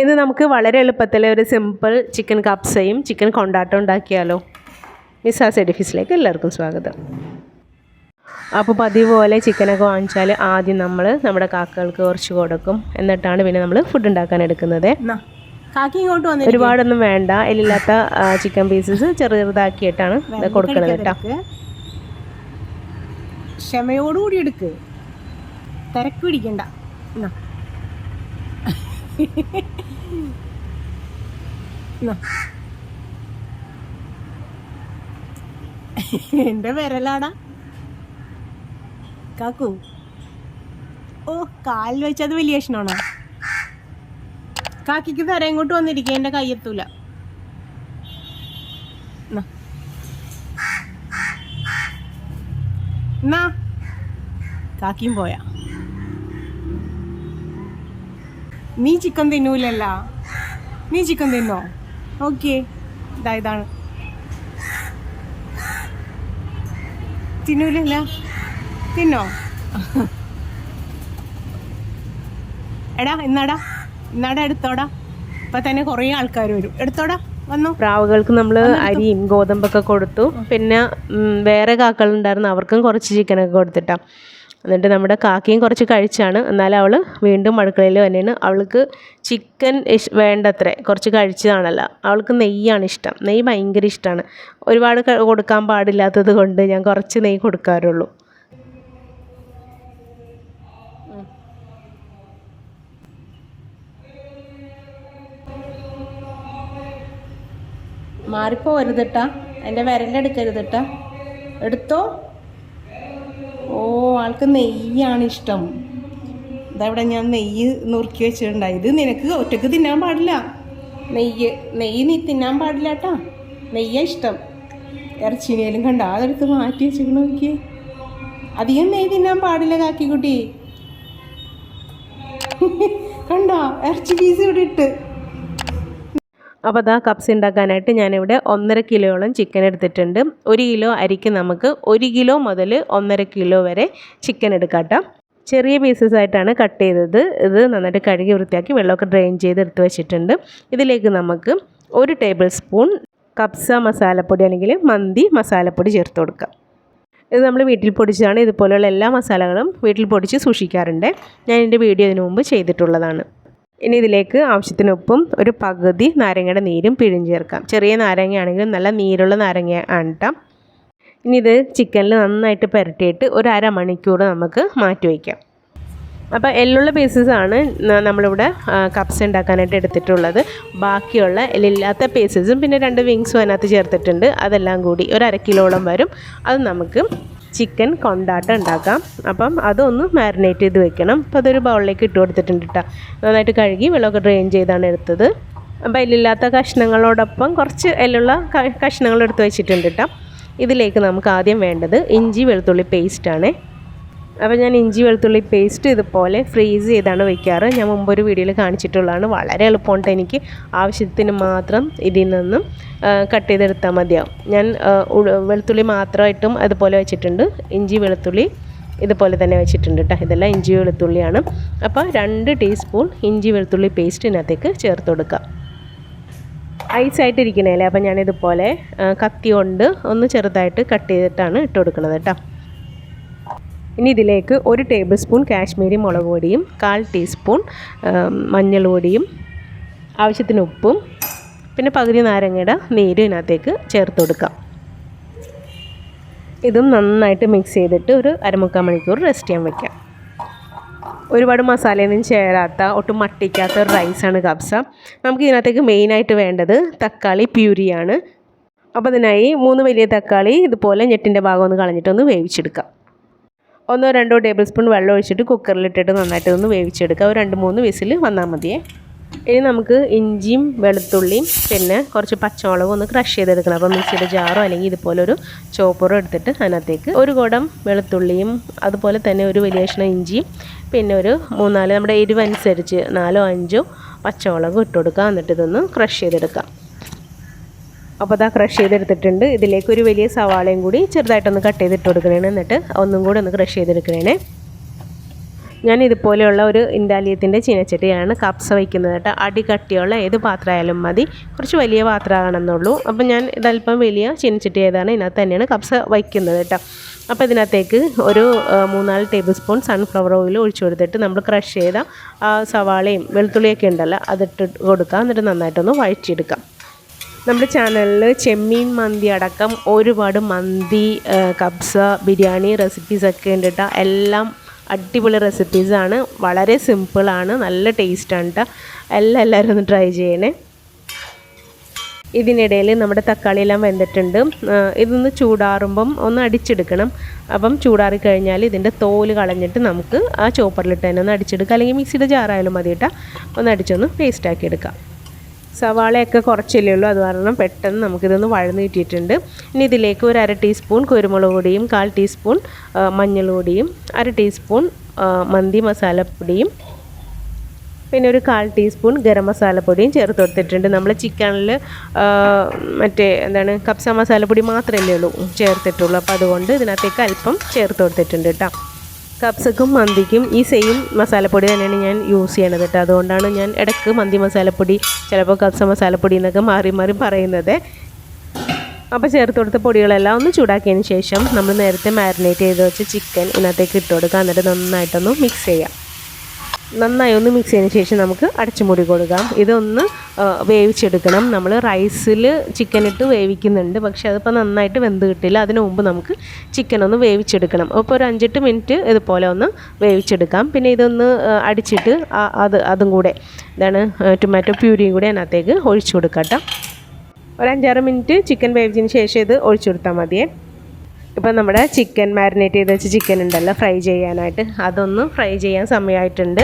ഇത് നമുക്ക് വളരെ എളുപ്പത്തിൽ ഒരു സിമ്പിൾ ചിക്കൻ കപ്സയും ചിക്കൻ കൊണ്ടാട്ടം ഉണ്ടാക്കിയാലോ. മിസ്സാസ് എഡിഫീസിലേക്ക് എല്ലാവർക്കും സ്വാഗതം. അപ്പോൾ പതിവ് പോലെ ചിക്കനൊക്കെ വാങ്ങിച്ചാൽ ആദ്യം നമ്മൾ നമ്മുടെ കാക്കകൾക്ക് കുറച്ച് കൊടുക്കും. എന്നിട്ടാണ് പിന്നെ നമ്മൾ ഫുഡ് ഉണ്ടാക്കാൻ എടുക്കുന്നത്. ഒരുപാടൊന്നും വേണ്ട. എല്ലില്ലാത്ത ചിക്കൻ പീസസ് ചെറു ചെറുതാക്കിയിട്ടാണ് കൊടുക്കുന്നത് കേട്ടോ. ക്ഷമയോടുകൂടി എടുക്ക്. തിരക്ക് പിടിക്കണ്ട. എന്റെ വിരലാടാ. കാക്കു. ഓ കാലിൽ വെച്ചത് വലിയ ഇഷ്ടമാണോ കാക്കിക്ക് തരാം ഇങ്ങോട്ട് വന്നിരിക്കുക എന്റെ കയ്യെത്തൂല. എന്നാ കാക്കിയും പോയാ. നീ ചിക്കൻ തിന്നൂലല്ല. നീ ചിക്കൻ തിന്നോ? ഓക്കെ. ഇതാ ഇതാണ്. തിന്നൂലല്ല. തിന്നോ? എടാ എന്നാടാ എന്നാടാ എടുത്തോടാ. ഇപ്പൊ തന്നെ കുറേ ആൾക്കാർ വരും. എടുത്തോടാ. വന്നോ. പ്രാവുകൾക്ക് നമ്മൾ അരിയും ഗോതമ്പൊക്കെ കൊടുത്തു. പിന്നെ വേറെ കാക്കകളുണ്ടായിരുന്നു. അവർക്കും കുറച്ച് ചിക്കനൊക്കെ കൊടുത്തിട്ടാ. എന്നിട്ട് നമ്മുടെ കാക്കയും കുറച്ച് കഴിച്ചാണ്. എന്നാലും അവൾ വീണ്ടും അടുക്കളയിൽ തന്നെയാണ് അവൾക്ക് ചിക്കൻ ഇഷ് വേണ്ടത്രേ. കുറച്ച് കഴിച്ചതാണല്ലോ. അവൾക്ക് നെയ്യാണ് ഇഷ്ടം. നെയ്യ് ഭയങ്കര ഇഷ്ടമാണ് ഒരുപാട് കൊടുക്കാൻ പാടില്ലാത്തത് കൊണ്ട് ഞാൻ കുറച്ച് നെയ്യ് കൊടുക്കാറുള്ളൂ. മാറിപ്പോരുതട്ടാ എന്റെ വിരലെടുക്കരുതട്ടാ എടുത്തോ? ഓ ആൾക്ക് നെയ്യാണ് ഇഷ്ടം. ഇതവിടെ ഞാൻ നെയ്യ് നുറുക്കി വെച്ചിട്ടുണ്ടായി ഇത് നിനക്ക് ഒറ്റയ്ക്ക് തിന്നാൻ പാടില്ല. നെയ്യ് നെയ്യ് നീ തിന്നാൻ പാടില്ല കേട്ടാ. നെയ്യാ ഇഷ്ടം. ഇറച്ചിനേലും കണ്ട അതെടുത്ത് മാറ്റി വെച്ചിട്ട് നോക്കി അധികം നെയ്യ് തിന്നാൻ പാടില്ല കാക്കിക്കുട്ടി. കണ്ടോ? ഇറച്ചി പീസ് ഇവിടെ ഇട്ട്. അപ്പോൾ അതാ കപ്സ് ഉണ്ടാക്കാനായിട്ട് ഞാനിവിടെ ഒന്നര കിലോയോളം ചിക്കൻ എടുത്തിട്ടുണ്ട്. ഒരു കിലോ അരിക്ക് നമുക്ക് ഒരു കിലോ മുതൽ ഒന്നര കിലോ വരെ ചിക്കൻ എടുക്കാട്ടോ. ചെറിയ പീസസ് ആയിട്ടാണ് കട്ട് ചെയ്തത്. ഇത് നന്നായിട്ട് കഴുകി വൃത്തിയാക്കി വെള്ളമൊക്കെ ഡ്രെയിൻ ചെയ്ത് എടുത്ത് വെച്ചിട്ടുണ്ട്. ഇതിലേക്ക് നമുക്ക് ഒരു ടേബിൾ സ്പൂൺ കപ്സ മസാലപ്പൊടി അല്ലെങ്കിൽ മന്തി മസാലപ്പൊടി ചേർത്ത് കൊടുക്കാം. ഇത് നമ്മൾ വീട്ടിൽ പൊടിച്ചതാണ്. ഇതുപോലെയുള്ള എല്ലാ മസാലകളും വീട്ടിൽ പൊടിച്ച് സൂക്ഷിക്കാറുണ്ട്. ഞാൻ എന്റെ വീഡിയോ ഇതിനു മുമ്പ് ചെയ്തിട്ടുള്ളതാണ്. ഇനി ഇതിലേക്ക് ആവശ്യത്തിനൊപ്പം ഒരു പകുതി നാരങ്ങയുടെ നീരും പിഴിഞ്ഞ് ചേർക്കാം. ചെറിയ നാരങ്ങയാണെങ്കിലും നല്ല നീരുള്ള നാരങ്ങ ആണ് കേട്ടോ ഇനി ഇത് ചിക്കനിൽ നന്നായിട്ട് പുരട്ടിയിട്ട് ഒരു അരമണിക്കൂർ നമുക്ക് മാറ്റി വയ്ക്കാം അപ്പോൾ എല്ലുള്ള പീസസാണ് നമ്മളിവിടെ കപ്സ് ഉണ്ടാക്കാനായിട്ട് എടുത്തിട്ടുള്ളത്. ബാക്കിയുള്ള എല്ലില്ലാത്ത പീസസും പിന്നെ രണ്ട് വിങ്സും അതിനകത്ത് ചേർത്തിട്ടുണ്ട്. അതെല്ലാം കൂടി ഒരു അര കിലോളം വരും. അത് നമുക്ക് ചിക്കൻ കൊണ്ടാട്ടം ഉണ്ടാക്കാം. അപ്പം അതൊന്ന് മാരിനേറ്റ് ചെയ്ത് വെക്കണം. അപ്പോൾ അതൊരു ബൗളിലേക്ക് ഇട്ട് കൊടുത്തിട്ടുണ്ട് കേട്ടോ നന്നായിട്ട് കഴുകി വെള്ളമൊക്കെ ഡ്രെയിൻ ചെയ്താണ് എടുത്തത്. അപ്പം എല്ലില്ലാത്ത കഷ്ണങ്ങളോടൊപ്പം കുറച്ച് എല്ലുള്ള കഷ്ണങ്ങൾ എടുത്ത് വെച്ചിട്ടുണ്ട് കേട്ടോ ഇതിലേക്ക് നമുക്ക് ആദ്യം വേണ്ടത് ഇഞ്ചി വെളുത്തുള്ളി പേസ്റ്റാണ് അപ്പോൾ ഞാൻ ഇഞ്ചി വെളുത്തുള്ളി പേസ്റ്റ് ഇതുപോലെ ഫ്രീസ് ചെയ്താണ് വയ്ക്കാറ് ഞാൻ മുമ്പ് ഒരു വീഡിയോയിൽ കാണിച്ചിട്ടുള്ളതാണ്. വളരെ എളുപ്പമുണ്ട് എനിക്ക്. ആവശ്യത്തിന് മാത്രം ഇതിൽ നിന്നും കട്ട് ചെയ്തെടുത്താൽ മതിയാവും. ഞാൻ വെളുത്തുള്ളി മാത്രമായിട്ടും അതുപോലെ വെച്ചിട്ടുണ്ട്. ഇഞ്ചി വെളുത്തുള്ളി ഇതുപോലെ തന്നെ വെച്ചിട്ടുണ്ട് കേട്ടോ ഇതെല്ലാം ഇഞ്ചി വെളുത്തുള്ളിയാണ്. അപ്പോൾ രണ്ട് ടീസ്പൂൺ ഇഞ്ചി വെളുത്തുള്ളി പേസ്റ്റ് ഇതിനകത്തേക്ക് ചേർത്ത് കൊടുക്കുക ഐസായിട്ടിരിക്കണേലേ അപ്പോൾ ഞാനിതുപോലെ കത്തി കൊണ്ട് ഒന്ന് ചെറുതായിട്ട് കട്ട് ചെയ്തിട്ടാണ് ഇട്ട് കൊടുക്കുന്നത് കേട്ടോ ഇനി ഇതിലേക്ക് ഒരു ടേബിൾ സ്പൂൺ കാശ്മീരി മുളക് പൊടിയും കാൽ ടീസ്പൂൺ മഞ്ഞൾ പൊടിയും ആവശ്യത്തിന് ഉപ്പും പിന്നെ പകുതി നാരങ്ങയുടെ നീരും ഇതിനകത്തേക്ക് ചേർത്ത് കൊടുക്കാം. ഇതും നന്നായിട്ട് മിക്സ് ചെയ്തിട്ട് ഒരു അരമുക്കാൽ മണിക്കൂർ റെസ്റ്റ് ചെയ്യാൻ വയ്ക്കാം ഒരുപാട് മസാലയൊന്നും ചേരാത്ത ഒട്ടും മട്ടിക്കാത്ത ഒരു റൈസാണ് കബ്സ. നമുക്ക് ഇതിനകത്തേക്ക് മെയിനായിട്ട് വേണ്ടത് തക്കാളി പ്യൂരിയാണ്. അപ്പോൾ അതിനായി മൂന്ന് വലിയ തക്കാളി ഇതുപോലെ ഞെട്ടിന്റെ ഭാഗം ഒന്ന് കളഞ്ഞിട്ടൊന്ന് വേവിച്ചെടുക്കാം. ഒന്നോ രണ്ടോ ടേബിൾ സ്പൂൺ വെള്ളം ഒഴിച്ചിട്ട് കുക്കറിലിട്ടിട്ട് നന്നായിട്ട് ഒന്ന് വേവിച്ചെടുക്കുക. ഒരു രണ്ട് മൂന്ന് വിസിൽ വന്നാൽ മതിയേ ഇനി നമുക്ക് ഇഞ്ചിയും വെളുത്തുള്ളിയും പിന്നെ കുറച്ച് പച്ചമുളകും ഒന്ന് ക്രഷ് ചെയ്തെടുക്കണം. അപ്പോൾ മിക്സിയുടെ ജാറോ അല്ലെങ്കിൽ ഇതുപോലൊരു ചോപ്പറോ എടുത്തിട്ട് അതിനകത്തേക്ക് ഒരു കുടം വെളുത്തുള്ളിയും അതുപോലെ തന്നെ ഒരു വലിയ കഷ്ണം ഇഞ്ചിയും പിന്നെ ഒരു മൂന്നാൽ നമ്മുടെ എരിവനുസരിച്ച് നാലോ അഞ്ചോ പച്ചമുളകും ഇട്ട് കൊടുക്കുക. എന്നിട്ട് ഇതൊന്ന് ക്രഷ് ചെയ്തെടുക്കാം. അപ്പോൾ അതാ ക്രഷ് ചെയ്തെടുത്തിട്ടുണ്ട്. ഇതിലേക്ക് ഒരു വലിയ സവാളയും കൂടി ചെറുതായിട്ടൊന്ന് കട്ട് ചെയ്തിട്ട് കൊടുക്കണേ എന്നിട്ട് ഒന്നും കൂടി ഒന്ന് ക്രഷ് ചെയ്തെടുക്കണേ ഞാൻ ഇതുപോലെയുള്ള ഒരു ഇൻഡാലിയത്തിന്റെ ചീനച്ചട്ടിയാണ് കപ്സ വയ്ക്കുന്നത് കേട്ടോ. അടി കട്ടിയുള്ള ഏത് പാത്രമായാലും മതി. കുറച്ച് വലിയ പാത്രമാകണമെന്നുള്ളൂ അപ്പോൾ ഞാൻ ഇതല്പം വലിയ ചീനച്ചട്ടി ഏതാണ് ഇതിനകത്ത് തന്നെയാണ് കപ്സ വയ്ക്കുന്നത് കേട്ടോ. അപ്പോൾ ഇതിനകത്തേക്ക് ഒരു മൂന്നാൽ ടേബിൾ സ്പൂൺ സൺഫ്ലവർ ഓയിൽ ഒഴിച്ചു കൊടുത്തിട്ട് നമ്മൾ ക്രഷ് ചെയ്ത സവാളയും വെളുത്തുള്ളിയൊക്കെ ഉണ്ടല്ലോ അതിട്ട് കൊടുക്കുക എന്നിട്ട് നന്നായിട്ടൊന്ന് വഴറ്റിയെടുക്കാം. നമ്മുടെ ചാനലിൽ ചെമ്മീൻ മന്തി അടക്കം ഒരുപാട് മന്തി കബ്സ ബിരിയാണി റെസിപ്പീസൊക്കെ ഉണ്ട് എല്ലാം അടിപൊളി റെസിപ്പീസാണ് വളരെ സിമ്പിളാണ് നല്ല ടേസ്റ്റാണ് കേട്ടോ എല്ലാം എല്ലാവരും ഒന്ന് ട്രൈ ചെയ്യണേ. ഇതിനിടയിൽ നമ്മുടെ തക്കാളി എല്ലാം വെന്തിട്ടുണ്ട് ഇതൊന്ന് ചൂടാറുമ്പം ഒന്ന് അടിച്ചെടുക്കണം. അപ്പം ചൂടാറി കഴിഞ്ഞാൽ ഇതിന്റെ തോൽ കളഞ്ഞിട്ട് നമുക്ക് ആ ചോപ്പറിലിട്ട് തന്നെ ഒന്ന് അടിച്ചെടുക്കുക അല്ലെങ്കിൽ മിക്സിയുടെ ജാറായാലും മതി കേട്ടോ ഒന്ന് അടിച്ചൊന്ന് പേസ്റ്റ് ആക്കി എടുക്കാം. സവാളയൊക്കെ കുറച്ചല്ലേ ഉള്ളൂ. അത് കാരണം പെട്ടെന്ന് നമുക്കിതൊന്ന് വഴന്ന് കിട്ടിയിട്ടുണ്ട്. ഇനി ഇതിലേക്ക് ഒരു അര ടീസ്പൂൺ കുരുമുളക് പൊടിയും കാൽ ടീസ്പൂൺ മഞ്ഞൾ പൊടിയും അര ടീസ്പൂൺ മന്തി മസാലപ്പൊടിയും പിന്നെ ഒരു കാൽ ടീസ്പൂൺ ഗരം മസാലപ്പൊടിയും ചേർത്ത് കൊടുത്തിട്ടുണ്ട്. നമ്മൾ ചിക്കനിൽ മറ്റേ എന്താണ് കപ്സ മസാലപ്പൊടി മാത്രമല്ലേ ഉള്ളൂ ചേർത്തിട്ടുള്ളൂ. അപ്പോൾ അതുകൊണ്ട് ഇതിനകത്തേക്ക് അല്പം ചേർത്ത് കൊടുത്തിട്ടുണ്ട് കേട്ടോ. കപ്സക്കും മന്തിക്കും ഈ സെയിം മസാലപ്പൊടി തന്നെയാണ് ഞാൻ യൂസ് ചെയ്യണത് കേട്ടോ. അതുകൊണ്ടാണ് ഞാൻ ഇടയ്ക്ക് മന്തി മസാലപ്പൊടി ചിലപ്പോൾ കപ്സ മസാലപ്പൊടി എന്നൊക്കെ മാറി മാറി പറയുന്നത്. അപ്പോൾ ചേർത്ത് കൊടുത്ത പൊടികളെല്ലാം ഒന്ന് ചൂടാക്കിയതിന് ശേഷം നമ്മൾ നേരത്തെ മാരിനേറ്റ് ചെയ്ത് വെച്ച ചിക്കൻ ഇതിനകത്തേക്ക് ഇട്ട് കൊടുക്കുക. എന്നിട്ട് നന്നായിട്ടൊന്ന് മിക്സ് ചെയ്യാം. നന്നായി ഒന്ന് മിക്സ് ചെയ്തതിന് ശേഷം നമുക്ക് അടച്ചുമൂടി കൊടുക്കാം. ഇതൊന്ന് വേവിച്ചെടുക്കണം. നമ്മൾ റൈസിൽ ചിക്കൻ ഇട്ട് വേവിക്കുന്നുണ്ട്. പക്ഷേ അതിപ്പോൾ നന്നായിട്ട് വെന്ത് കിട്ടില്ല. അതിന് മുമ്പ് നമുക്ക് ചിക്കൻ ഒന്ന് വേവിച്ചെടുക്കണം. അപ്പോൾ ഒരു അഞ്ചെട്ട് മിനിറ്റ് ഇതുപോലെ ഒന്ന് വേവിച്ചെടുക്കാം. പിന്നെ ഇതൊന്ന് അടിച്ചിട്ട് അത് അതും കൂടെ ഇതാണ് ടൊമാറ്റോ പ്യൂരിയും കൂടെ അതിനകത്തേക്ക് ഒഴിച്ചു കൊടുക്കാം ഒരു അഞ്ചാറ് മിനിറ്റ് ചിക്കൻ വേവിച്ചതിന് ശേഷം ഇത് ഒഴിച്ചു കൊടുത്താൽ മതിയേ. ഇപ്പം നമ്മുടെ ചിക്കൻ മാരിനേറ്റ് ചെയ്ത് വെച്ച ചിക്കൻ ഉണ്ടല്ലോ ഫ്രൈ ചെയ്യാനായിട്ട്. അതൊന്ന് ഫ്രൈ ചെയ്യാൻ സമയമായിട്ടുണ്ട്.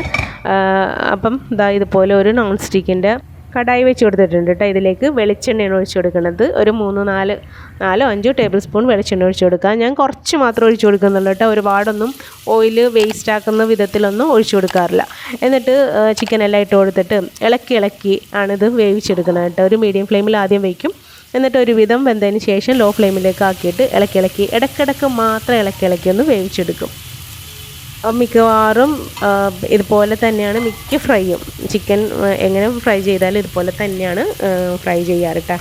അപ്പം ഇതാ ഇതുപോലെ ഒരു നോൺ സ്റ്റിക്കിന്റെ കടായി വെച്ച് കൊടുത്തിട്ടുണ്ട് കേട്ടോ. ഇതിലേക്ക് വെളിച്ചെണ്ണയാണ് ഒഴിച്ചു കൊടുക്കുന്നത്. ഒരു മൂന്ന് നാല് നാലോ അഞ്ചോ ടേബിൾ സ്പൂൺ വെളിച്ചെണ്ണ ഒഴിച്ചു കൊടുക്കുക ഞാൻ കുറച്ച് മാത്രം ഒഴിച്ചു കൊടുക്കുന്നുള്ളൂ കേട്ടോ. ഒരുപാടൊന്നും ഓയിൽ വേസ്റ്റ് ആക്കുന്ന വിധത്തിലൊന്നും ഒഴിച്ചു കൊടുക്കാറില്ല. എന്നിട്ട് ചിക്കൻ എല്ലാം ഇട്ട് കൊടുത്തിട്ട് ഇളക്കി ഇളക്കി ആണിത് വേവിച്ചെടുക്കുന്നത് കേട്ടോ. ഒരു മീഡിയം ഫ്ലെയിമിൽ ആദ്യം വയ്ക്കും എന്നിട്ട് ഒരു വിധം വെന്തതിന് ശേഷം ലോ ഫ്ലെയിമിലേക്ക് ആക്കിയിട്ട് ഇളക്കി ഇളക്കി ഇടയ്ക്കിടയ്ക്ക് മാത്രം ഇളക്കി ഇളക്കി ഒന്ന് വേവിച്ചെടുക്കും. മിക്കവാറും ഇതുപോലെ തന്നെയാണ് മിക്ക ഫ്രൈയും. ചിക്കൻ എങ്ങനെ ഫ്രൈ ചെയ്താലും ഇതുപോലെ തന്നെയാണ് ഫ്രൈ ചെയ്യാറ് കേട്ടോ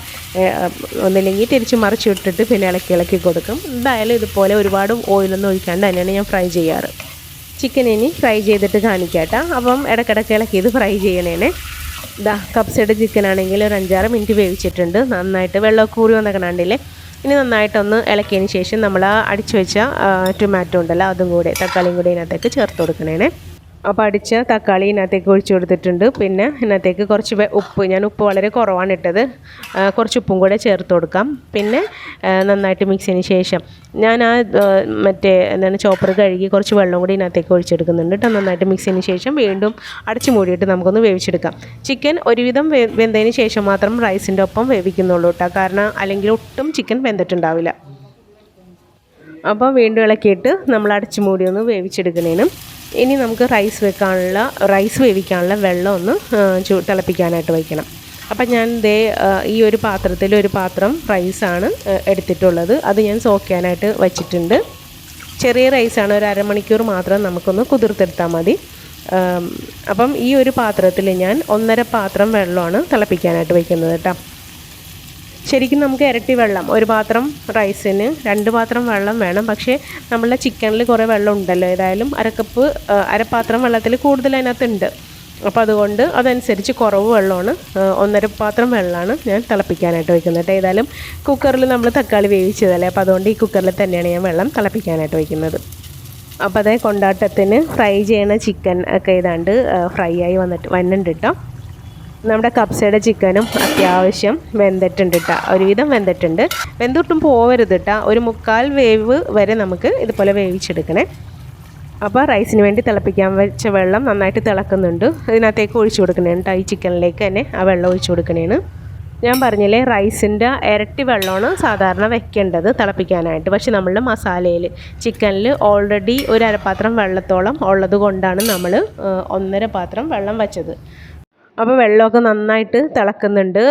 ഒന്നില്ലെങ്കിൽ തിരിച്ച് മറിച്ച് ഇട്ടിട്ട് പിന്നെ ഇളക്കി ഇളക്കി കൊടുക്കും. എന്തായാലും ഇതുപോലെ ഒരുപാട് ഓയിലൊന്നും ഒഴിക്കാണ്ട് തന്നെയാണ് ഞാൻ ഫ്രൈ ചെയ്യാറ്. ചിക്കൻ ഇനി ഫ്രൈ ചെയ്തിട്ട് കാണിക്കാട്ടോ അപ്പം ഇടയ്ക്കിടയ്ക്ക് ഇളക്കി ഇത് ഫ്രൈ ചെയ്യണേനെ. ഇതാ കപ്സയുടെ ചിക്കൻ ആണെങ്കിൽ ഒരു അഞ്ചാറ് മിനിറ്റ് വേവിച്ചിട്ടുണ്ട്. നന്നായിട്ട് വെള്ളമൊക്കെ ഊറി വന്നൊക്കെ കണ്ടില്ലേ? ഇനി നന്നായിട്ടൊന്ന് ഇളക്കിയതിന് ശേഷം നമ്മൾ അടിച്ചു വെച്ച ടൊമാറ്റോ ഉണ്ടല്ലോ അതും കൂടെ തക്കാളിയും കൂടെ ഇതിനകത്തേക്ക് ചേർത്ത് കൊടുക്കണേനെ അപ്പോൾ അടിച്ച തക്കാളി ഇതിനകത്തേക്ക് ഒഴിച്ചു കൊടുത്തിട്ടുണ്ട്. പിന്നെ ഇതിനകത്തേക്ക് കുറച്ച് ഉപ്പ്. ഞാൻ ഉപ്പ് വളരെ കുറവാണ് ഇട്ടത്. കുറച്ച് ഉപ്പും കൂടെ ചേർത്ത് കൊടുക്കാം. പിന്നെ നന്നായിട്ട് മിക്സിന് ശേഷം ഞാൻ ആ മറ്റേ എന്താണ് ചോപ്പർ കഴുകി കുറച്ച് വെള്ളം കൂടി ഇതിനകത്തേക്ക് ഒഴിച്ചെടുക്കുന്നുണ്ട് കേട്ടോ നന്നായിട്ട് മിക്സിന് ശേഷം വീണ്ടും അടച്ചു മൂടിയിട്ട് നമുക്കൊന്ന് വേവിച്ചെടുക്കാം. ചിക്കൻ ഒരുവിധം വെന്തതിന് ശേഷം മാത്രം റൈസിന്റെ ഒപ്പം വേവിക്കുന്നുള്ളൂ കേട്ടോ കാരണം അല്ലെങ്കിൽ ഒട്ടും ചിക്കൻ വെന്തിട്ടുണ്ടാവില്ല. അപ്പോൾ വീണ്ടും ഇളക്കിയിട്ട് നമ്മൾ അടച്ചു മൂടി ഒന്ന് വേവിച്ചെടുക്കുന്നതിനും ഇനി നമുക്ക് റൈസ് വെക്കാനുള്ള റൈസ് വേവിക്കാനുള്ള വെള്ളം ഒന്ന് ചൂ തിളപ്പിക്കാനായിട്ട് വയ്ക്കണം. അപ്പം ഞാൻ ദേ ഈ ഒരു പാത്രത്തിൽ ഒരു പാത്രം റൈസാണ് എടുത്തിട്ടുള്ളത്. അത് ഞാൻ സോക്കാനായിട്ട് വച്ചിട്ടുണ്ട്. ചെറിയ റൈസാണ് ഒരു അരമണിക്കൂർ മാത്രം നമുക്കൊന്ന് കുതിർത്തെടുത്താൽ മതി. അപ്പം ഈ ഒരു പാത്രത്തിൽ ഞാൻ ഒന്നര പാത്രം വെള്ളമാണ് തിളപ്പിക്കാനായിട്ട് വയ്ക്കുന്നത് കേട്ടോ. ശരിക്കും നമുക്ക് ഇരട്ടി വെള്ളം ഒരു പാത്രം റൈസിന് രണ്ട് പാത്രം വെള്ളം വേണം. പക്ഷേ നമ്മളുടെ ചിക്കനിൽ കുറേ വെള്ളം ഉണ്ടല്ലോ. ഏതായാലും അരക്കപ്പ് അരപ്പാത്രം വെള്ളത്തിൽ കൂടുതൽ അതിനകത്തുണ്ട്. അപ്പോൾ അതുകൊണ്ട് അതനുസരിച്ച് കുറവ് വെള്ളമാണ്. ഒന്നര പാത്രം വെള്ളമാണ് ഞാൻ തിളപ്പിക്കാനായിട്ട് വയ്ക്കുന്നത് കേട്ടോ. ഏതായാലും കുക്കറിൽ നമ്മൾ തക്കാളി വേവിച്ചതല്ലേ? അപ്പോൾ അതുകൊണ്ട് ഈ കുക്കറിൽ തന്നെയാണ് ഞാൻ വെള്ളം തിളപ്പിക്കാനായിട്ട് വയ്ക്കുന്നത്. അപ്പോൾ അതേ കൊണ്ടാട്ടത്തിന് ഫ്രൈ ചെയ്യണ ചിക്കൻ ഒക്കെ ഏതാണ്ട് ഫ്രൈ ആയി വന്നിട്ട് വന്നിട്ടുണ്ട് കേട്ടോ. നമ്മുടെ കപ്സയുടെ ചിക്കനും അത്യാവശ്യം വെന്തിട്ടുണ്ട് കേട്ടോ ഒരുവിധം വെന്തിട്ടുണ്ട്. വെന്തൊട്ടും പോവരുത് കേട്ടോ ഒരു മുക്കാൽ വേവ് വരെ നമുക്ക് ഇതുപോലെ വേവിച്ചെടുക്കണേ. അപ്പോൾ റൈസിന് വേണ്ടി തിളപ്പിക്കാൻ വെച്ച വെള്ളം നന്നായിട്ട് തിളക്കുന്നുണ്ട്. ഇതിനകത്തേക്ക് ഒഴിച്ചു കൊടുക്കണേണ് ഈ ചിക്കനിലേക്ക് തന്നെ ആ വെള്ളം ഒഴിച്ചു കൊടുക്കണേണ്. ഞാൻ പറഞ്ഞില്ലേ റൈസിന്റെ ഇരട്ടി വെള്ളമാണ് സാധാരണ വെക്കേണ്ടത് തിളപ്പിക്കാനായിട്ട്. പക്ഷേ നമ്മളുടെ മസാലയിൽ ചിക്കനിൽ ഓൾറെഡി ഒരു അരപ്പാത്രം വെള്ളത്തോളം ഉള്ളത് കൊണ്ടാണ് നമ്മൾ ഒന്നര പാത്രം വെള്ളം വെച്ചത്. അപ്പോൾ വെള്ളമൊക്കെ നന്നായിട്ട് തിളക്കുന്നുണ്ട്.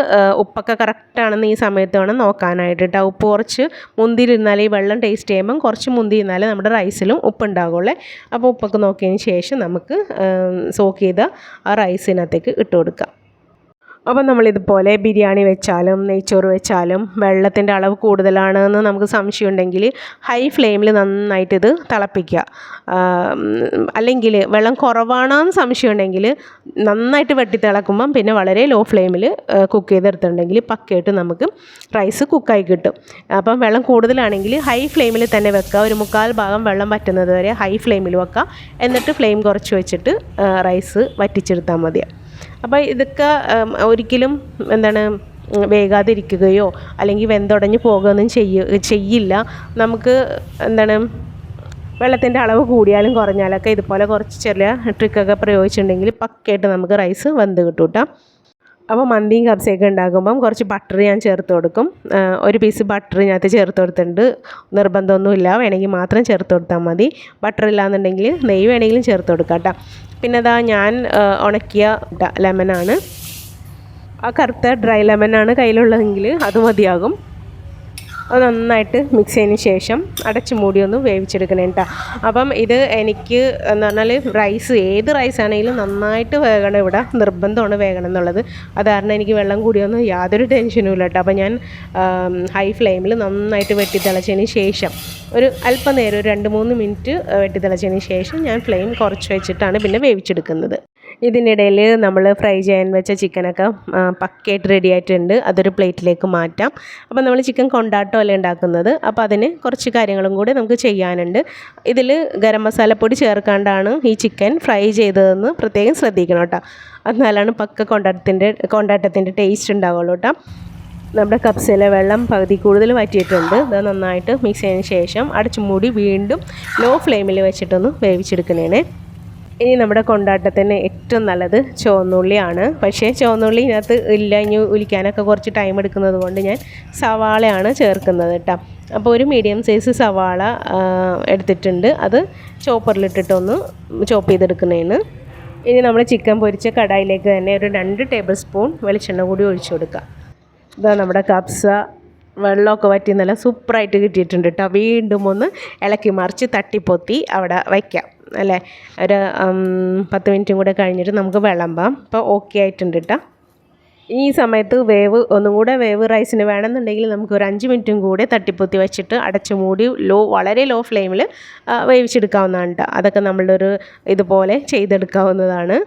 ഉപ്പൊക്കെ കറക്റ്റാണെന്ന് ഈ സമയത്ത് വേണം നോക്കാനായിട്ട് കേട്ടോ ഉപ്പ് കുറച്ച് മുന്തിയിരുന്നാൽ ഈ വെള്ളം ടേസ്റ്റ് ചെയ്യുമ്പം കുറച്ച് മുന്തിയിരുന്നാലേ നമ്മുടെ റൈസിലും ഉപ്പുണ്ടാകുള്ളേ അപ്പോൾ ഉപ്പൊക്കെ നോക്കിയതിന് ശേഷം നമുക്ക് സോക്ക് ചെയ്ത ആ റൈസിനകത്തേക്ക് ഇട്ട് കൊടുക്കാം. അപ്പം നമ്മളിതുപോലെ ബിരിയാണി വെച്ചാലും നെയ്ച്ചോറ് വെച്ചാലും വെള്ളത്തിന്റെ അളവ് കൂടുതലാണെന്ന് നമുക്ക് സംശയമുണ്ടെങ്കിൽ ഹൈ ഫ്ലെയിമിൽ നന്നായിട്ടിത് തിളപ്പിക്കുക. അല്ലെങ്കിൽ വെള്ളം കുറവാണെന്ന് സംശയമുണ്ടെങ്കിൽ നന്നായിട്ട് വെട്ടി തിളക്കുമ്പം പിന്നെ വളരെ ലോ ഫ്ലെയിമിൽ കുക്ക് ചെയ്തെടുത്തിട്ടുണ്ടെങ്കിൽ പക്കയായിട്ട് നമുക്ക് റൈസ് കുക്കായി കിട്ടും. അപ്പം വെള്ളം കൂടുതലാണെങ്കിൽ ഹൈ ഫ്ലെയിമിൽ തന്നെ വെക്കുക. ഒരു മുക്കാൽ ഭാഗം വെള്ളം വറ്റുന്നത് വരെ ഹൈ ഫ്ലെയിമിൽ വെക്കുക. എന്നിട്ട് ഫ്ലെയിം കുറച്ച് വെച്ചിട്ട് റൈസ് വറ്റിച്ചെടുത്താൽ മതി അപ്പോൾ ഇതൊക്കെ ഒരിക്കലും എന്താണ് വേകാതിരിക്കുകയോ അല്ലെങ്കിൽ വെന്തുടഞ്ഞ് പോകുകയൊന്നും ചെയ്യ ചെയ്യില്ല. നമുക്ക് എന്താണ് വെള്ളത്തിന്റെ അളവ് കൂടിയാലും കുറഞ്ഞാലൊക്കെ ഇതുപോലെ കുറച്ച് ചെറിയ ട്രിക്കൊക്കെ പ്രയോഗിച്ചിട്ടുണ്ടെങ്കിൽ പക്കയായിട്ട് നമുക്ക് റൈസ് വെന്ത് കിട്ടും കേട്ടോ അപ്പോൾ മന്തിയും കബ്സയൊക്കെ ഉണ്ടാക്കുമ്പം കുറച്ച് ബട്ടർ ഞാൻ ചേർത്ത് കൊടുക്കും. ഒരു പീസ് ബട്ടർ ഇതിനകത്ത് ചേർത്ത് കൊടുത്തിട്ടുണ്ട്. നിർബന്ധമൊന്നുമില്ല. വേണമെങ്കിൽ മാത്രം ചേർത്ത് കൊടുത്താൽ മതി. ബട്ടർ ഇല്ലാന്നുണ്ടെങ്കിൽ നെയ്യ് വേണമെങ്കിലും ചേർത്ത് കൊടുക്കാം കേട്ടോ പിന്നെ അതാ ഞാൻ ഉണക്കിയ ലെമനാണ്. ആ കറുത്ത ഡ്രൈ ലെമനാണ് കയ്യിലുള്ളതെങ്കിൽ അത് മതിയാകും. അത് നന്നായിട്ട് മിക്സ് ചെയ്തതിന് ശേഷം അടച്ചു മൂടി ഒന്ന് വേവിച്ചെടുക്കണം കേട്ടോ. അപ്പം ഇത് എനിക്ക് എന്ന് പറഞ്ഞാൽ റൈസ് ഏത് റൈസ് ആണെങ്കിലും നന്നായിട്ട് വേകണം ഇവിടെ നിർബന്ധമാണ് വേകണം എന്നുള്ളത്. അത് കാരണം എനിക്ക് വെള്ളം കൂടിയൊന്നും യാതൊരു ടെൻഷനും ഇല്ല കേട്ടോ. അപ്പം ഞാൻ ഹൈ ഫ്ലെയിമിൽ നന്നായിട്ട് വെട്ടി തിളച്ചതിന് ശേഷം ഒരു അല്പനേരം ഒരു രണ്ട് മൂന്ന് മിനിറ്റ് വെട്ടി തിളച്ചതിന് ശേഷം ഞാൻ ഫ്ലെയിം കുറച്ച് വെച്ചിട്ടാണ് പിന്നെ വേവിച്ചെടുക്കുന്നത്. ഇതിനിടയിൽ നമ്മൾ ഫ്രൈ ചെയ്യാൻ വെച്ച ചിക്കനൊക്കെ പക്കയായിട്ട് റെഡി ആയിട്ടുണ്ട്. അതൊരു പ്ലേറ്റിലേക്ക് മാറ്റാം. അപ്പോൾ നമ്മൾ ചിക്കൻ കൊണ്ടാട്ടോ അല്ലേ ഉണ്ടാക്കുന്നത്? അപ്പോൾ അതിന് കുറച്ച് കാര്യങ്ങളും കൂടി നമുക്ക് ചെയ്യാനുണ്ട്. ഇതിൽ ഗരം മസാലപ്പൊടി ചേർക്കാണ്ടാണ് ഈ ചിക്കൻ ഫ്രൈ ചെയ്തതെന്ന് പ്രത്യേകം ശ്രദ്ധിക്കണം കേട്ടോ. എന്നാലാണ് പക്ക കൊണ്ടാട്ടത്തിന്റെ കൊണ്ടാട്ടത്തിന്റെ ടേസ്റ്റ് ഉണ്ടാവുള്ളൂ കേട്ടോ. നമ്മുടെ കപ്സിലെ വെള്ളം പകുതി കൂടുതൽ വറ്റിയിട്ടുണ്ട്. ഇത് നന്നായിട്ട് മിക്സ് ചെയ്തതിന് ശേഷം അടച്ചുമൂടി വീണ്ടും ലോ ഫ്ലെയിമിൽ വെച്ചിട്ടൊന്ന് വേവിച്ചെടുക്കണേ ഇനി നമ്മുടെ കൊണ്ടാട്ടത്തിന് ഏറ്റവും നല്ലത് ചുവന്നുള്ളിയാണ്. പക്ഷേ ചുവന്നുള്ളി ഇതിനകത്ത് ഇല്ല ഇനി ഉലിക്കാനൊക്കെ കുറച്ച് ടൈം എടുക്കുന്നത് കൊണ്ട് ഞാൻ സവാളയാണ് ചേർക്കുന്നത് കേട്ടോ അപ്പോൾ ഒരു മീഡിയം സൈസ് സവാള എടുത്തിട്ടുണ്ട്. അത് ചോപ്പറിലിട്ടിട്ടൊന്ന് ചോപ്പ് ചെയ്തെടുക്കുന്നതിന്. ഇനി നമ്മൾ ചിക്കൻ പൊരിച്ച കടായിലേക്ക് തന്നെ ഒരു രണ്ട് ടേബിൾ സ്പൂൺ വെളിച്ചെണ്ണ കൂടി ഒഴിച്ചു കൊടുക്കുക ഇതാ നമ്മുടെ കപ്സ വെള്ളമൊക്കെ വറ്റി നല്ല സൂപ്പറായിട്ട് കിട്ടിയിട്ടുണ്ട് കേട്ടോ വീണ്ടും ഒന്ന് ഇളക്കി മറിച്ച് തട്ടിപ്പൊത്തി അവിടെ വയ്ക്കാം. അല്ലേ? ഒരു പത്ത് മിനിറ്റും കൂടെ കഴിഞ്ഞിട്ട് നമുക്ക് വിളമ്പാം. അപ്പോൾ ഓക്കെ ആയിട്ടുണ്ട് കേട്ടോ ഈ സമയത്ത് വേവ് ഒന്നും കൂടെ വേവ് റൈസിന് വേണമെന്നുണ്ടെങ്കിൽ നമുക്ക് ഒരു അഞ്ച് മിനിറ്റും കൂടെ തട്ടിപ്പൊത്തി വെച്ചിട്ട് അടച്ചു മൂടി ലോ വളരെ ലോ ഫ്ലെയിമിൽ വേവിച്ചെടുക്കാവുന്നതാണ് കേട്ടോ അതൊക്കെ നമ്മളുടെ ഒരു ഇതുപോലെ ചെയ്തെടുക്കാവുന്നതാണ്.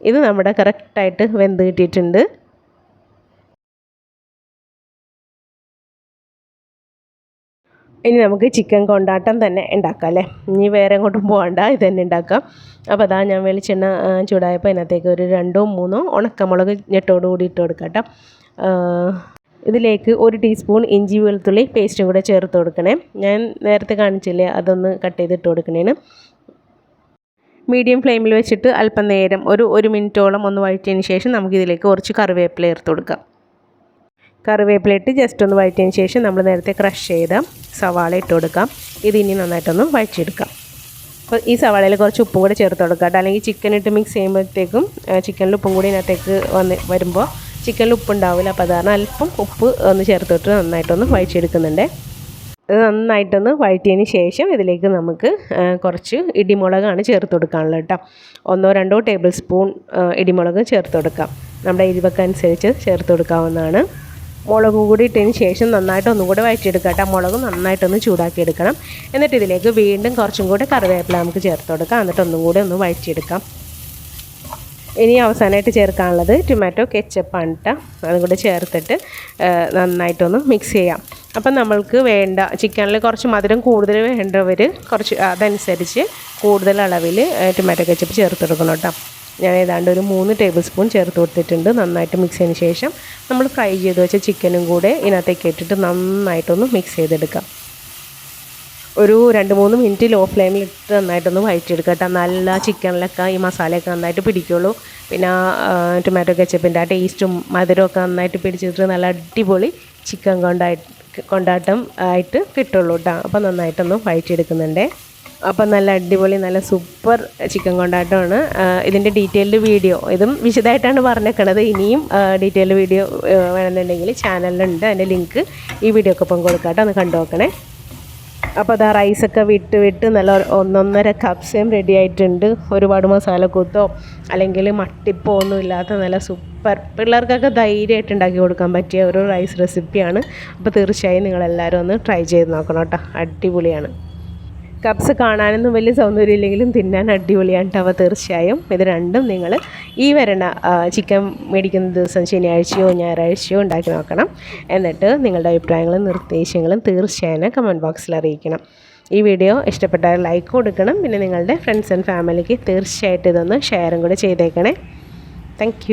ഇത് നമ്മുടെ കറക്റ്റായിട്ട് വെന്ത് കിട്ടിയിട്ടുണ്ട്. ഇനി നമുക്ക് ചിക്കൻ കൊണ്ടാട്ടം തന്നെ ഉണ്ടാക്കാം അല്ലേ? ഇനി വേറെ എങ്ങോട്ടും പോകണ്ട ഇത് തന്നെ ഉണ്ടാക്കാം. അപ്പോൾ അതാ ഞാൻ വെളിച്ചെണ്ണ ചൂടായപ്പോൾ അതിനകത്തേക്ക് ഒരു രണ്ടോ മൂന്നോ ഉണക്കമുളക് ഞെട്ടോട് കൂടി ഇട്ട് കൊടുക്കാം കേട്ടോ. ഇതിലേക്ക് ഒരു ടീസ്പൂൺ ഇഞ്ചി വെളുത്തുള്ളി പേസ്റ്റും കൂടെ ചേർത്ത് കൊടുക്കണേ. ഞാൻ നേരത്തെ കാണിച്ചില്ലേ അതൊന്ന് കട്ട് ചെയ്തിട്ട് കൊടുക്കണേന്. മീഡിയം ഫ്ലെയിമിൽ വെച്ചിട്ട് അല്പം നേരം ഒരു ഒരു മിനിറ്റോളം ഒന്ന് വഴറ്റിയതിന് ശേഷം നമുക്കിതിലേക്ക് കുറച്ച് കറിവേപ്പില ചേർത്ത് കൊടുക്കാം. കറിവേപ്പില ഇട്ട് ജസ്റ്റ് ഒന്ന് വഴറ്റിയതിന് ശേഷം നമ്മൾ നേരത്തെ ക്രഷ് ചെയ്ത സവാള ഇട്ട് കൊടുക്കാം. ഇത് ഇനി നന്നായിട്ടൊന്ന് വഴച്ചെടുക്കാം അപ്പോൾ ഈ സവാളയിൽ കുറച്ച് ഉപ്പും കൂടെ ചേർത്ത് കൊടുക്കാം കേട്ടോ. അല്ലെങ്കിൽ ചിക്കൻ ഇട്ട് മിക്സ് ചെയ്യുമ്പോഴത്തേക്കും ചിക്കനിൽ ഉപ്പും കൂടി ഇതിനകത്തേക്ക് വന്ന് വരുമ്പോൾ ചിക്കനിൽ ഉപ്പ് ഉണ്ടാവില്ല. അപ്പോൾ അതാണ് അല്പം ഉപ്പ് ഒന്ന് ചേർത്തിട്ട് നന്നായിട്ടൊന്ന് വഴച്ചെടുക്കുന്നുണ്ട് ഇത് നന്നായിട്ടൊന്ന് വഴറ്റിയതിന് ശേഷം ഇതിലേക്ക് നമുക്ക് കുറച്ച് ഇടിമുളകാണ് ചേർത്ത് കൊടുക്കാനുള്ളത് കേട്ടോ. ഒന്നോ രണ്ടോ ടേബിൾ സ്പൂൺ ഇടിമുളക് ചേർത്ത് കൊടുക്കാം. നമ്മുടെ എരിവൊക്കെ അനുസരിച്ച് ചേർത്ത് കൊടുക്കാവുന്നതാണ്. മുളകും കൂടി ഇട്ടതിന് ശേഷം നന്നായിട്ട് ഒന്നും കൂടെ വഴറ്റിയെടുക്കുക കേട്ടോ. മുളക് നന്നായിട്ടൊന്ന് ചൂടാക്കി എടുക്കണം എന്നിട്ട് ഇതിലേക്ക് വീണ്ടും കുറച്ചും കൂടെ കറിവേപ്പില നമുക്ക് ചേർത്ത് കൊടുക്കാം. എന്നിട്ട് ഒന്നും കൂടെ ഒന്ന് വഴറ്റിയെടുക്കാം. ഇനി അവസാനമായിട്ട് ചേർക്കാനുള്ളത് ടൊമാറ്റോ കെച്ചപ്പാണ് കേട്ടോ അതും കൂടെ ചേർത്തിട്ട് നന്നായിട്ടൊന്ന് മിക്സ് ചെയ്യാം. അപ്പം നമ്മൾക്ക് വേണ്ട ചിക്കനിൽ കുറച്ച് മധുരം കൂടുതൽ വേണ്ടവർ കുറച്ച് അതനുസരിച്ച് കൂടുതൽ അളവിൽ ടൊമാറ്റോ കെച്ചപ്പ് ചേർത്ത് കൊടുക്കണം കേട്ടോ. ഞാൻ ഏതാണ്ട് ഒരു മൂന്ന് ടേബിൾ സ്പൂൺ ചേർത്ത് കൊടുത്തിട്ടുണ്ട്. നന്നായിട്ട് മിക്സ് ചെയ്തതിന് ശേഷം നമ്മൾ ഫ്രൈ ചെയ്ത് വെച്ച ചിക്കനും കൂടെ ഇതിനകത്തേക്ക് ഇട്ടിട്ട് നന്നായിട്ടൊന്ന് മിക്സ് ചെയ്തെടുക്കാം. ഒരു രണ്ട് മൂന്ന് മിനിറ്റ് ലോ ഫ്ലെയിമിൽ ഇട്ട് നന്നായിട്ടൊന്ന് വഴറ്റിയെടുക്കുക കേട്ടോ. നല്ല ചിക്കനിലൊക്കെ ഈ മസാലയൊക്കെ നന്നായിട്ട് പിടിക്കുള്ളൂ. പിന്നെ ടൊമാറ്റോ കെച്ചപ്പിന്റെ ആ ടേസ്റ്റും മധുരമൊക്കെ നന്നായിട്ട് പിടിച്ചിട്ട് നല്ല അടിപൊളി ചിക്കൻ കൊണ്ടായിട്ട് കൊണ്ടാട്ടം ആയിട്ട് കിട്ടുള്ളൂ കേട്ടോ. അപ്പോൾ നന്നായിട്ടൊന്ന് വഴറ്റിയെടുക്കുന്നുണ്ടേ. അപ്പം നല്ല അടിപൊളി നല്ല സൂപ്പർ ചിക്കൻ കൊണ്ടാട്ടമാണ്. ഇതിന്റെ ഡീറ്റെയിൽഡ് വീഡിയോ ഇതും വിശദമായിട്ടാണ് പറഞ്ഞേക്കണത്. ഇനിയും ഡീറ്റെയിൽഡ് വീഡിയോ വേണമെന്നുണ്ടെങ്കിൽ ചാനലിലുണ്ട്. അതിന്റെ ലിങ്ക് ഈ വീഡിയോക്കൊപ്പം കൊടുക്കാട്ടോ ഒന്ന് കണ്ടു നോക്കണേ. അപ്പോൾ അതാ റൈസൊക്കെ വിട്ട് വിട്ട് നല്ല ഒന്നൊന്നര കപ്സയും റെഡി ആയിട്ടുണ്ട്. ഒരുപാട് മസാല കൂത്തോ അല്ലെങ്കിൽ മട്ടിപ്പോ ഒന്നും ഇല്ലാത്ത നല്ല സൂപ്പർ. പിള്ളേർക്കൊക്കെ ധൈര്യമായിട്ട് ഉണ്ടാക്കി കൊടുക്കാൻ പറ്റിയ ഒരു റൈസ് റെസിപ്പിയാണ് അപ്പോൾ തീർച്ചയായും നിങ്ങളെല്ലാവരും ഒന്ന് ട്രൈ ചെയ്ത് നോക്കണം കേട്ടോ. അടിപൊളിയാണ്. കപ്സ് കാണാനൊന്നും വലിയ സൗന്ദര്യം ഇല്ലെങ്കിലും തിന്നാൻ അടിപൊളിയാണ് അപ്പോൾ തീർച്ചയായും. ഇത് രണ്ടും നിങ്ങൾ ഈ വരണ ചിക്കൻ മേടിക്കുന്ന ദിവസം ശനിയാഴ്ചയോ ഞായറാഴ്ചയോ ഉണ്ടാക്കി നോക്കണം. എന്നിട്ട് നിങ്ങളുടെ അഭിപ്രായങ്ങളും നിർദ്ദേശങ്ങളും തീർച്ചയായും കമന്റ് ബോക്സിൽ അറിയിക്കണം. ഈ വീഡിയോ ഇഷ്ടപ്പെട്ടാൽ ലൈക്ക് കൊടുക്കണം. പിന്നെ നിങ്ങളുടെ ഫ്രണ്ട്സ് ആൻഡ് ഫാമിലിക്ക് തീർച്ചയായിട്ടും ഇതൊന്ന് ഷെയറും കൂടെ ചെയ്തേക്കണേ. താങ്ക്